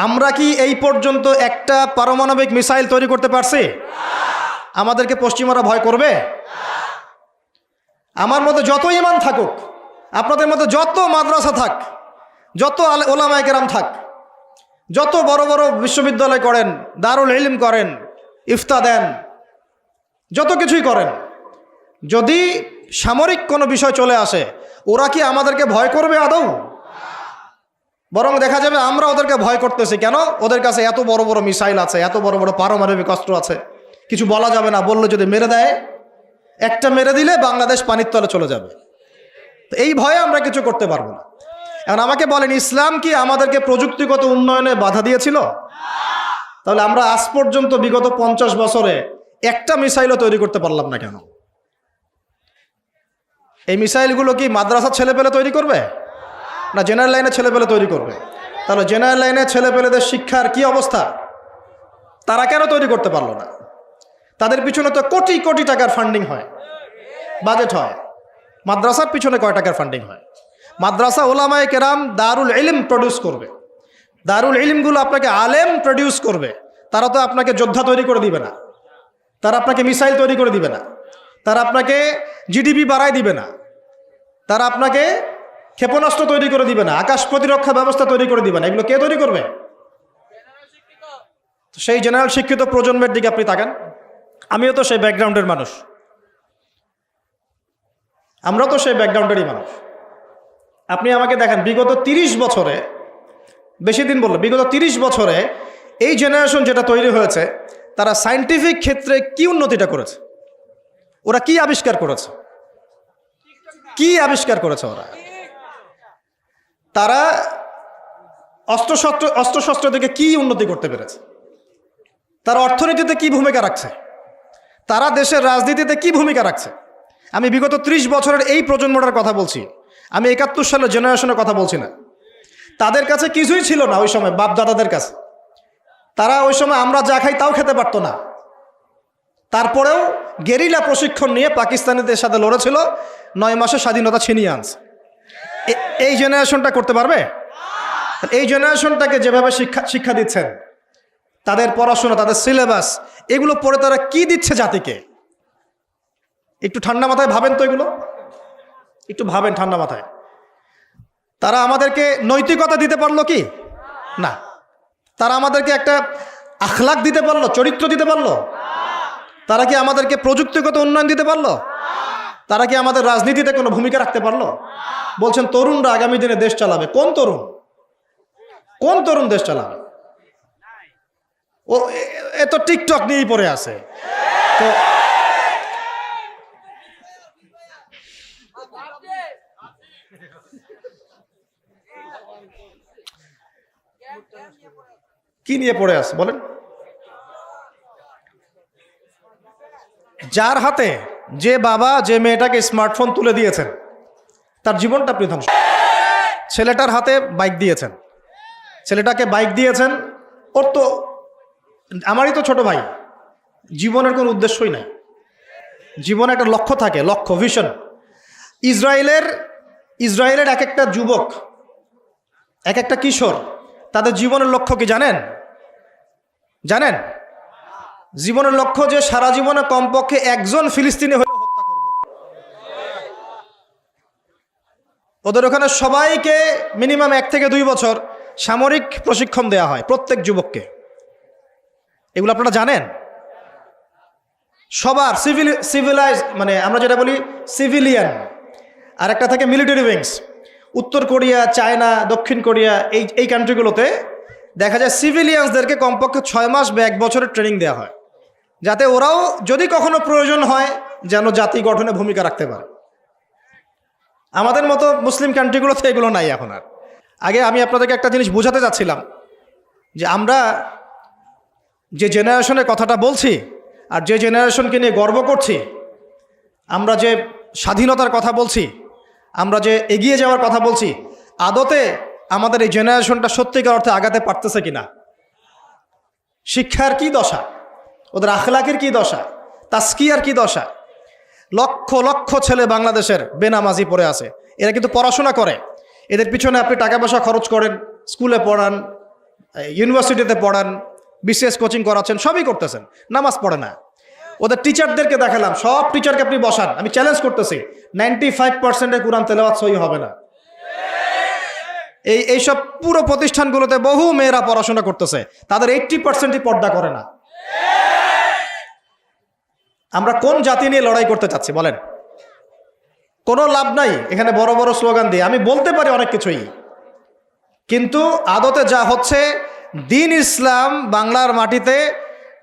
আমরা কি এই পর্যন্ত একটা পারমাণবিক মিসাইল তৈরি করতে পারছি? আমাদেরকে পশ্চিমারা ভয় করবে? আমার মতো যত ইমান থাকুক, আপনাদের মধ্যে যত মাদ্রাসা থাক, যত আলে- ওলামায়ে কেরাম থাক, যত বড় বড় বিশ্ববিদ্যালয় করেন, দারুল ইলম করেন, ইফতা দেন, যত কিছুই করেন, যদি সামরিক কোনো বিষয় চলে আসে, ওরা কি আমাদেরকে ভয় করবে আদৌ? বরং দেখা যাবে আমরা ওদেরকে ভয় করতেছি। কেন? ওদের কাছে এত বড় বড় মিসাইল আছে, এত বড় বড় পারমাণবিক অস্ত্র আছে। কিছু বলা যাবে না, বললে যদি মেরে দেয়, একটা মেরে দিলে বাংলাদেশ পানির তলে চলে যাবে। তো এই ভয়ে আমরা কিছু করতে পারব না। এখন আমাকে বলেন, ইসলাম কি আমাদেরকে প্রযুক্তিগত উন্নয়নে বাধা দিয়েছিল? তাহলে আমরা আজ পর্যন্ত বিগত পঞ্চাশ বছরে একটা মিসাইলও তৈরি করতে পারলাম না কেন? এই মিসাইলগুলো কি মাদ্রাসার ছেলেপেলে তৈরি করবে? না জেনারেল লাইনে ছেলেপেলে তৈরি করবে। তাহলে জেনারেল লাইনে ছেলেপেলেদের শিক্ষার কি অবস্থা? তারা কেন তৈরি করতে পারল না? তাদের পিছনে তো কোটি কোটি টাকার ফান্ডিং হয়। বাজেট হয়। মাদ্রাসার পিছনে কয় টাকার ফান্ডিং হয়? মাদ্রাসা ওলামায় কেরাম দারুল ইলিম প্রডিউস করবে। দারুল ইলিমগুলো আপনাকে আলেম প্রডিউস করবে। তারা তো আপনাকে যোদ্ধা তৈরি করে দিবে না। তারা আপনাকে মিসাইল তৈরি করে দিবে না। তারা আপনাকে জিডিপি বাড়ায় দিবে না। তারা আপনাকে ক্ষেপণাস্ত্র তৈরি করে দিবে না, আকাশ প্রতিরক্ষা ব্যবস্থা তৈরি করে দিবে না, এগুলো কে তৈরি করবে? সেই জেনারেল শিক্ষিত প্রজন্মের দিকে আপনি তাকান। আমিও তো সেই ব্যাকগ্রাউন্ডের মানুষ। আমরা তো সেই ব্যাকগ্রাউন্ডেরই মানুষ। আপনি আমাকে দেখেন, বিগত তিরিশ বছরে, বেশি দিন বলল, বিগত তিরিশ বছরে এই জেনারেশন যেটা তৈরি হয়েছে, তারা সায়েন্টিফিক ক্ষেত্রে কি উন্নতিটা করেছে? ওরা কি আবিষ্কার করেছে? কি আবিষ্কার করেছে ওরা? তারা অস্ত্রশস্ত্র অস্ত্রশস্ত্র থেকে কি উন্নতি করতে পেরেছে? তারা অর্থনীতিতে কি ভূমিকা রাখছে? তারা দেশের রাজনীতিতে কি ভূমিকা রাখছে? আমি বিগত ত্রিশ বছরের এই প্রজন্মটার কথা বলছি। আমি একাত্তর সালের জেনারেশনের কথা বলছি না। তাদের কাছে কিছুই ছিল না ওই সময় বাপ দাদাদের কাছে। তারা ওই সময় আমরা যা খাই তাও খেতে পারতো না। তারপরেও গেরিলা প্রশিক্ষণ নিয়ে পাকিস্তানিদের সাথে লড়েছিল, নয় মাসে স্বাধীনতা ছিনিয়ে আনছে। এই জেনারেশনটা করতে পারবে? এই জেনারেশনটাকে যেভাবে শিক্ষা শিক্ষা দিচ্ছেন, তাদের পড়াশোনা, তাদের সিলেবাস, এগুলো পড়ে তারা কি দিচ্ছে জাতিকে? একটু ঠান্ডা মাথায় ভাবেন তো এগুলো? একটু ভাবেন ঠান্ডা মাথায়। তারা আমাদেরকে নৈতিকতা দিতে পারল কি? না। তারা আমাদেরকে একটা আখলাক দিতে পারল, চরিত্র দিতে পারল? তারা কি আমাদেরকে প্রযুক্তিগত উন্নয়ন দিতে পারল? তারা কি আমাদের রাজনীতিতে কোনো ভূমিকা রাখতে পারল? বলছেন, তরুণরা আগামী দিনে দেশ চালাবে। কোন তরুণ? কোন তরুণ দেশ চালাবে? ও, এ- এ তো টিকটক নিয়েই পড়ে আছে। তো কি নিয়ে পড়ে আছে, বলেন? যার হাতে যে বাবা, যে মেয়েটাকে স্মার্টফোন তুলে দিয়েছেন তার জীবনটা আপনি ধ্বংস ছেলেটার হাতে বাইক দিয়েছেন। ছেলেটাকে বাইক দিয়েছেন। ওর তো, আমারই তো ছোট ভাই। জীবনের কোনো উদ্দেশ্যই নাই। জীবনে একটা লক্ষ্য থাকে, লক্ষ্য ভিশন ইসরায়েলের ইসরায়েলের এক একটা যুবক এক একটা কিশোর, তাদের জীবনের লক্ষ্য কি জানেন? জানেন? জীবনের লক্ষ্য যে সারা জীবনে কমপক্ষে একজন ফিলিস্তিনি হলে হত্যা করব ওদের ওখানে সবাইকে মিনিমাম এক থেকে দুই বছর সামরিক প্রশিক্ষণ দেওয়া হয়, প্রত্যেক যুবককে। এগুলো আপনারা জানেন? সবার সিভিল সিভিলাইজ মানে আমরা যেটা বলি সিভিলিয়ান আর একটা থাকে মিলিটারি উইংস উত্তর কোরিয়া, চায়না, দক্ষিণ কোরিয়া, এই এই কান্ট্রিগুলোতে দেখা যায় সিভিলিয়ানসদেরকে কমপক্ষে ছয় মাস বা এক বছরের ট্রেনিং দেওয়া হয়। যাতে ওরাও যদি কখনো প্রয়োজন হয়, যেন জাতি গঠনে ভূমিকা রাখতে পারে। আমাদের মতো মুসলিম কান্ট্রিগুলোতে এগুলো নাই এখন আর। আগে আমি আপনাদেরকে একটা জিনিস বোঝাতে চাচ্ছিলাম যে আমরা যে জেনারেশনের কথাটা বলছি আর যে জেনারেশনকে নিয়ে গর্ব করছি, আমরা যে স্বাধীনতার কথা বলছি, আমরা যে এগিয়ে যাওয়ার কথা বলছি, আদতে আমাদের এই জেনারেশনটা সত্যিকার অর্থে আগাতে পারতেছে কিনা? শিক্ষার কি দশা? ওদের আখলাকের কি দশা? তাস্কিয়ার কি দশা? লক্ষ লক্ষ ছেলে বাংলাদেশের বেনামাজি পড়ে আছে। এরা কিন্তু পড়াশোনা করে। এদের পিছনে আপনি টাকা পয়সা খরচ করেন, স্কুলে পড়ান, ইউনিভার্সিটিতে পড়ান বিশেষ কোচিং করাচ্ছেন, সবই করতেছেন। নামাজ পড়ে না। ওদের টিচারদেরকে দেখালাম, সব টিচারকে আপনি বসান। আমি চ্যালেঞ্জ করতেছি নাইনটি ফাইভ পার্সেন্টের কোরআন তেলাওয়াত সই হবে না। এই, এইসব পুরো প্রতিষ্ঠানগুলোতে বহু মেয়েরা পড়াশোনা করতেছে। তাদের এইট্টি পার্সেন্টই পর্দা করে না। আমরা কোন জাতি নিয়ে লড়াই করতে চাচ্ছি, বলেন। কোনো লাভ নাই, এখানে বড় বড় স্লোগান দিয়ে। আমি বলতে পারি অনেক কিছুই। কিন্তু আদতে যা হচ্ছে, দিন ইসলাম বাংলার মাটিতে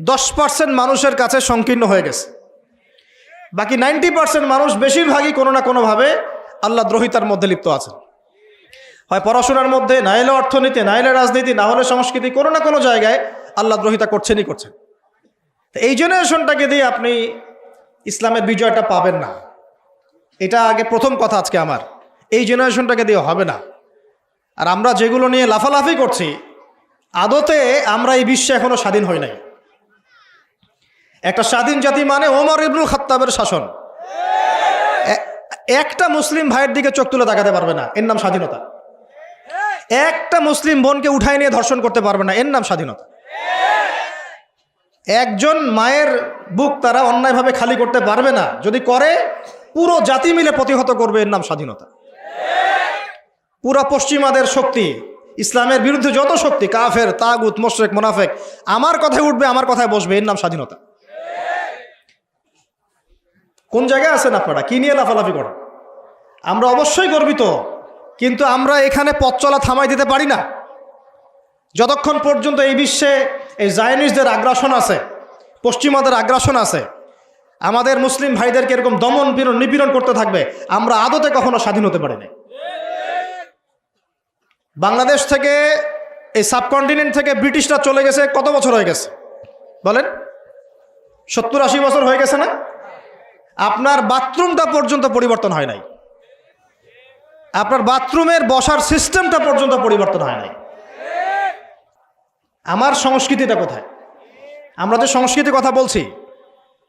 দশ পার্সেন্ট মানুষের কাছে সংকীর্ণ হয়ে গেছে। বাকি নাইনটি পার্সেন্ট মানুষ বেশিরভাগই কোনো না কোনোভাবে আল্লাহ দ্রোহিতার মধ্যে লিপ্ত আছেন। হয় পড়াশোনার মধ্যে, না অর্থনীতি, না রাজনীতি, না হলে সংস্কৃতি, কোনো না কোনো জায়গায় আল্লাহ দ্রোহিতা করছেনই করছেন। তো এই জেনারেশনটাকে দিয়ে আপনি ইসলামের বিজয়টা পাবেন না। এটা আগে প্রথম কথা আজকে আমার। এই জেনারেশনটাকে দিয়ে হবে না। আর আমরা যেগুলো নিয়ে লাফালাফি করছি, আদতে আমরা এই বিশ্বে এখনও স্বাধীন হই নাই। একটা স্বাধীন জাতি মানে ওমর ইবনুল খাত্তাবের শাসন। একটা মুসলিম ভাইয়ের দিকে চোখ তুলে তাকাতে পারবে না। এর নাম স্বাধীনতা। একটা মুসলিম বোনকে উঠায় নিয়ে ধর্ষণ করতে পারবে না। এর নাম স্বাধীনতা। একজন মায়ের বুক তারা অন্যায়ভাবে খালি করতে পারবে না। যদি করে, পুরো জাতি মিলে প্রতিহত করবে এর নাম স্বাধীনতা। পুরা পশ্চিমাদের শক্তি, ইসলামের বিরুদ্ধে যত শক্তি, কাফের, তাগুত, মোশরেক, মোনাফেক, আমার কথায় উঠবে, আমার কথায় বসবে, এর নাম স্বাধীনতা। কোন জায়গায় আছেন আপনারা? কি নিয়ে লাফালাফি করেন? আমরা অবশ্যই গর্বিত, কিন্তু আমরা এখানে পথ চলা থামাই দিতে পারি না। যতক্ষণ পর্যন্ত এই বিশ্বে এই জায়নিসদের আগ্রাসন আছে, পশ্চিমাদের আগ্রাসন আছে। আমাদের মুসলিম ভাইদেরকে এরকম দমন পীড়ন নিপীড়ন করতে থাকবে, আমরা আদতে কখনো স্বাধীন হতে পারি না বাংলাদেশ থেকে এই সাবকন্টিনেন্ট থেকে ব্রিটিশরা চলে গেছে, কত বছর হয়ে গেছে? বলেন, সত্তর আশি বছর হয়ে গেছে না? আপনার বাথরুমটা পর্যন্ত পরিবর্তন হয় নাই। আপনার বাথরুমের বসার সিস্টেমটা পর্যন্ত পরিবর্তন হয় নাই। আমার সংস্কৃতিটা কোথায়? আমরা যে সংস্কৃতির কথা বলছি,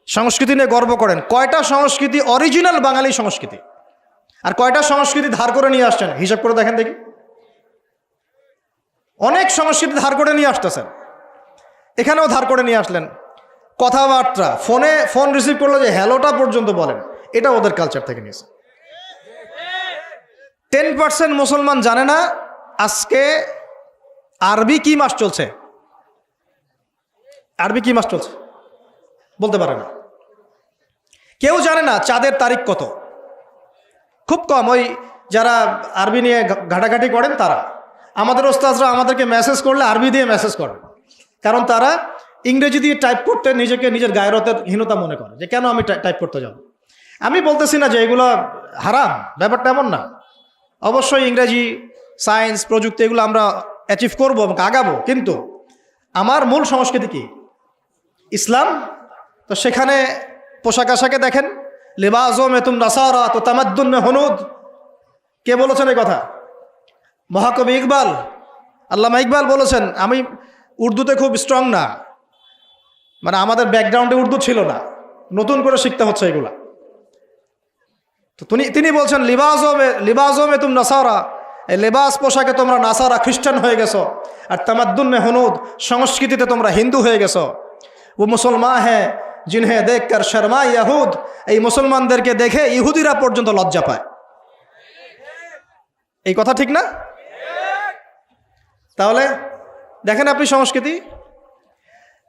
সংস্কৃতি নিয়ে গর্ব করেন, কয়টা সংস্কৃতি অরিজিনাল বাঙালি সংস্কৃতি? আর কয়টা সংস্কৃতি ধার করে নিয়ে আসছেন? হিসাব করে দেখেন দেখি। অনেক সংস্কৃতি ধার করে নিয়ে আসতেছেন। এখানেও ধার করে নিয়ে আসলেন। কথাবার্তা, ফোনে, ফোন রিসিভ করল যে হ্যালোটা পর্যন্ত বলেন, এটা ওদের কালচার থেকে নিয়েছে। টেন পার্সেন্ট মুসলমান জানে না আজকে আরবি কি মাস চলছে? আরবি কি মাস চলছে? বলতে পারে না। কেউ জানে না চাঁদের তারিখ কত। খুব কম ওই যারা আরবি নিয়ে ঘাটাঘাটি করেন তারা। আমাদের ওস্তাজরা আমাদেরকে মেসেজ করলে আরবি দিয়ে মেসেজ করে কারণ তারা ইংরেজি দিয়ে টাইপ করতে নিজেকে নিজের গায়রতের হীনতা মনে করে যে কেন আমি টাইপ করতে যাব। আমি বলতেছি না যে এগুলো হারাম, ব্যাপারটা এমন না। অবশ্যই ইংরেজি সায়েন্স প্রযুক্তি এগুলো আমরা অ্যাচিভ করব এবং আগাবো। কিন্তু আমার মূল সংস্কৃতি কি? ইসলাম? তো সেখানে পোশাক আশাকে দেখেন লেবাজো মেতুম নাসারা, তো তামাদ্দুন হনুদ। কে বলেছেন এই কথা? মহাকবি ইকবাল, আল্লামা ইকবাল বলেছেন, আমি উর্দুতে খুব স্ট্রং না। মানে আমাদের ব্যাকগ্রাউন্ডে উর্দু ছিল না। নতুন করে শিখতে হচ্ছে এগুলা। তো তিনি তিনি বলছেন লিবাজো মে লিবাজো মে তুম নাসারা, এই লেবাস পোশাকে তোমরা নাসারা খ্রিস্টান হয়ে গেছো, আর তামাদ্দুন হনুদ, সংস্কৃতিতে তোমরা হিন্দু হয়ে গেছো। ও মুসলমান হ্যাঁ জিনহে দেখ কর শর্মা ইয়াহুদ। এই মুসলমানদেরকে দেখে ইহুদিরা পর্যন্ত লজ্জা পায়। এই কথা ঠিক না? তাহলে দেখেন আপনি সংস্কৃতি।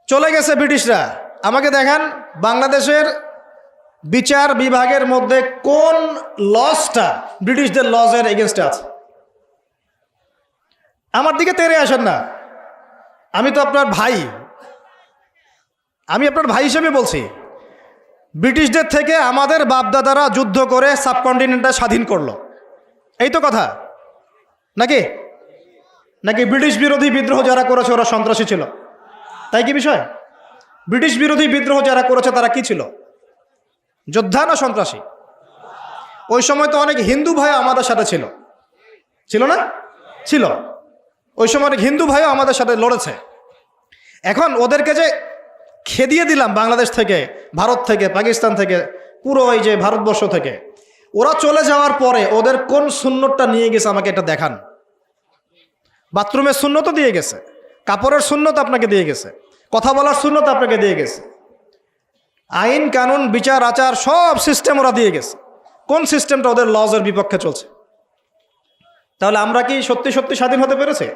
চলে গেছে ব্রিটিশরা। আমাকে দেখান বাংলাদেশের বিচার বিভাগের মধ্যে কোন লসটা ব্রিটিশদের লজের এগেনস্টে আছে? আমার দিকে তেরে আসেন না। আমি তো আপনার ভাই। আমি আপনার ভাই হিসেবে বলছি, ব্রিটিশদের থেকে আমাদের বাপদাদারা যুদ্ধ করে সাবকন্টিনেন্টটা স্বাধীন করল। এই তো কথা। নাকি? নাকি ব্রিটিশ বিরোধী বিদ্রোহ যারা করেছে, ওরা সন্ত্রাসী ছিল? তাই কি বিষয়? ব্রিটিশ বিরোধী বিদ্রোহ যারা করেছে, তারা কি ছিল? যোদ্ধা না সন্ত্রাসী? ওই সময় তো অনেক হিন্দু ভাই আমাদের সাথে ছিল। ছিল না? ছিল। ওই সময় অনেক হিন্দু ভাইও আমাদের সাথে লড়েছে। এখন ওদেরকে যে খেদিয়ে দিলাম বাংলাদেশ থেকে, ভারত থেকে, পাকিস্তান থেকে, পুরো ওই যে ভারতবর্ষ থেকে। ওরা চলে যাওয়ার পরে ওদের কোন সুন্নতটা নিয়ে গেছে আমাকে এটা দেখান। বাথরুমের শূন্য তো দিয়ে গেছে, কাপড়ের শূন্যতা আপনাকে দিয়ে গেছে, কথা বলার শূন্যতা আপনাকে দিয়ে গেছে। আইন, কানুন, বিচার, আচার, সব সিস্টেম ওরা দিয়ে গেছে। কোন সিস্টেমটা ওদের লজের বিপক্ষে চলছে? তাহলে আমরা কি সত্যি সত্যি স্বাধীন হতে পেরেছি?